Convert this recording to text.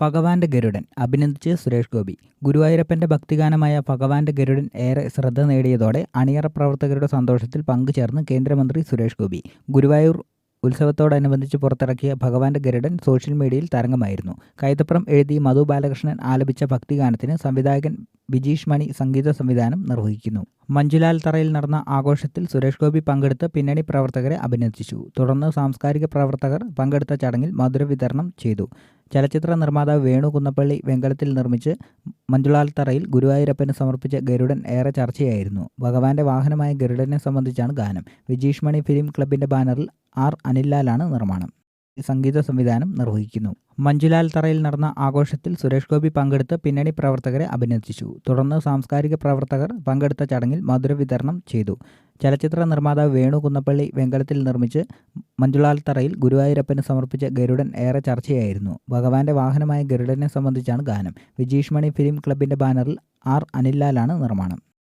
ഭഗവാന്റെ ഗരുഡൻ അഭിനന്ദിച്ച് സുരേഷ് ഗോപി. ഗുരുവായൂരപ്പന്റെ ഭക്തിഗാനമായ ഭഗവാന്റെ ഗരുഡൻ ഏറെ ശ്രദ്ധ നേടിയതോടെ അണിയറ പ്രവർത്തകരുടെ സന്തോഷത്തിൽ പങ്കുചേർന്ന് കേന്ദ്രമന്ത്രി സുരേഷ് ഗോപി. ഗുരുവായൂർ ഉത്സവത്തോടനുബന്ധിച്ച് പുറത്തിറക്കിയ ഭഗവാന്റെ ഗരുഡൻ സോഷ്യൽ മീഡിയയിൽ തരംഗമായിരുന്നു. കൈതപ്രം എഴുതി മധു ബാലകൃഷ്ണൻ ആലപിച്ച ഭക്തിഗാനത്തിന് സംവിധായകൻ ബിജീഷ് മണി സംഗീത സംവിധാനം നിർവഹിക്കുന്നു. മഞ്ജുലാൽ തറയിൽ നടന്ന ആഘോഷത്തിൽ സുരേഷ് ഗോപി പങ്കെടുത്ത് പിന്നണി പ്രവർത്തകരെ അഭിനന്ദിച്ചു. തുടർന്ന് സാംസ്കാരിക പ്രവർത്തകർ പങ്കെടുത്ത ചടങ്ങിൽ മധുര വിതരണം ചെയ്തു. ചലച്ചിത്ര നിർമ്മാതാവ് വേണു കുന്നപ്പള്ളി വെങ്കലത്തിൽ നിർമ്മിച്ച് മഞ്ജുളാൽ തറയിൽ ഗുരുവായൂരപ്പന് സമർപ്പിച്ച ഗരുഡൻ ഏറെ ചർച്ചയായിരുന്നു. ഭഗവാന്റെ വാഹനമായ ഗരുഡനെ സംബന്ധിച്ചാണ് ഗാനം. വിജീഷ് മണി ഫിലിം ക്ലബിന്റെ ബാനറിൽ ആർ അനിൽലാലാണ് നിർമ്മാണം. സംഗീത സംവിധാനം നിർവഹിക്കുന്നു. മഞ്ജുലാൽ തറയിൽ നടന്ന ആഘോഷത്തിൽ സുരേഷ് ഗോപി പങ്കെടുത്ത് പിന്നണി പ്രവർത്തകരെ അഭിനന്ദിച്ചു. തുടർന്ന് സാംസ്കാരിക പ്രവർത്തകർ പങ്കെടുത്ത ചടങ്ങിൽ മധുര വിതരണം ചെയ്തു. ചലച്ചിത്ര നിർമ്മാതാവ് വേണു കുന്നപ്പള്ളി വെങ്കലത്തിൽ നിർമ്മിച്ച് മഞ്ജുളാൽ തറയിൽ ഗുരുവായൂരപ്പന് സമർപ്പിച്ച ഗരുഡൻ ഏറെ ചർച്ചയായിരുന്നു. ഭഗവാന്റെ വാഹനമായ ഗരുഡനെ സംബന്ധിച്ചാണ് ഗാനം. വിജീഷ്മണി ഫിലിം ക്ലബിന്റെ ബാനറിൽ ആർ അനിൽലാലാണ് നിർമ്മാണം.